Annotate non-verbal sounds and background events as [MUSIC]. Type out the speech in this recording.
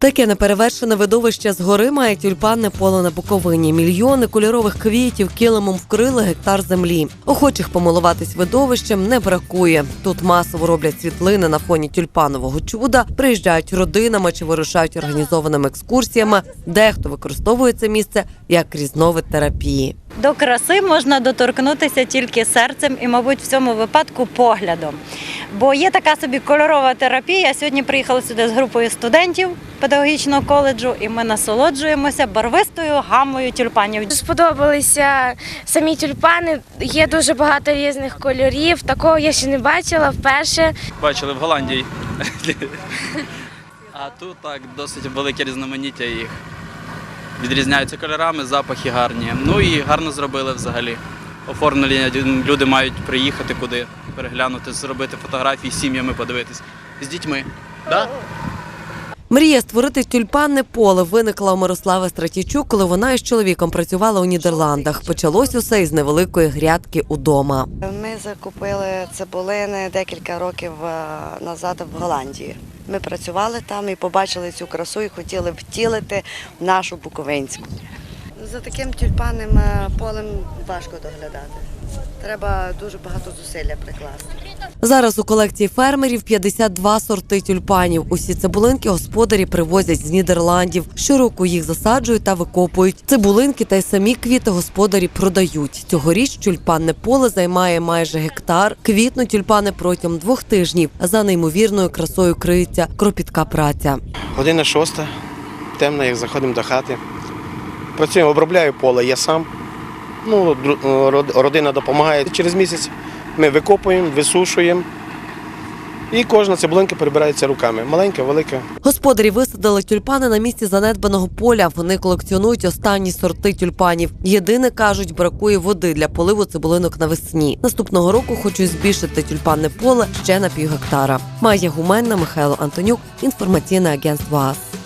Таке неперевершене видовище згори має тюльпанне поле на Буковині. Мільйони кольорових квітів килимом вкрили гектар землі. Охочих помилуватись видовищем не бракує. Тут масово роблять світлини на фоні тюльпанового чуда, приїжджають родинами чи вирушають організованими екскурсіями. Дехто використовує це місце як різновид терапії. До краси можна доторкнутися тільки серцем і, мабуть, в цьому випадку поглядом. Бо є така собі кольорова терапія. Я сьогодні приїхала сюди з групою студентів педагогічного коледжу, і ми насолоджуємося барвистою гамою тюльпанів. Сподобалися самі тюльпани. Є дуже багато різних кольорів. Такого я ще не бачила вперше. бачили в Голландії. [LAUGHS] А тут так досить велике різноманіття їх. Відрізняються кольорами, запахи гарні. Ну і гарно зробили взагалі. Оформлення люди мають приїхати куди, переглянути, зробити фотографії з сім'ями, подивитись. З дітьми. Да? Мрія створити тюльпанне поле виникла у Мирослави Стратічук, коли вона із чоловіком працювала у Нідерландах. Почалось усе із невеликої грядки удома. Ми закупили цибулини декілька років е, назад в Голландії. Ми працювали там і побачили цю красу і хотіли втілити в нашу Буковинську. За таким тюльпанним е, полем важко доглядати. Треба дуже багато зусилля прикласти. Зараз у колекції фермерів 52 сорти тюльпанів. Усі цибулинки господарі привозять з Нідерландів. Щороку їх засаджують та викопують. Цибулинки та й самі квіти господарі продають. Цьогоріч тюльпанне поле займає майже гектар. Квітнуть тюльпани протягом двох тижнів. За неймовірною красою криється кропітка праця. Година шоста, темно, як заходимо до хати. Працюємо, обробляю поле, я сам. Ну, родина допомагає. Через місяць ми викопуємо, висушуємо. І кожна цибулинка перебирається руками. Маленька, велика. Господарі висадили тюльпани на місці занедбаного поля. Вони колекціонують останні сорти тюльпанів. Єдине кажуть, бракує води для поливу цибулинок навесні. Наступного року хочуть збільшити тюльпанне поле ще на пів гектара. Майя Гуменна, Михайло Антонюк. Інформаційне агентство АС.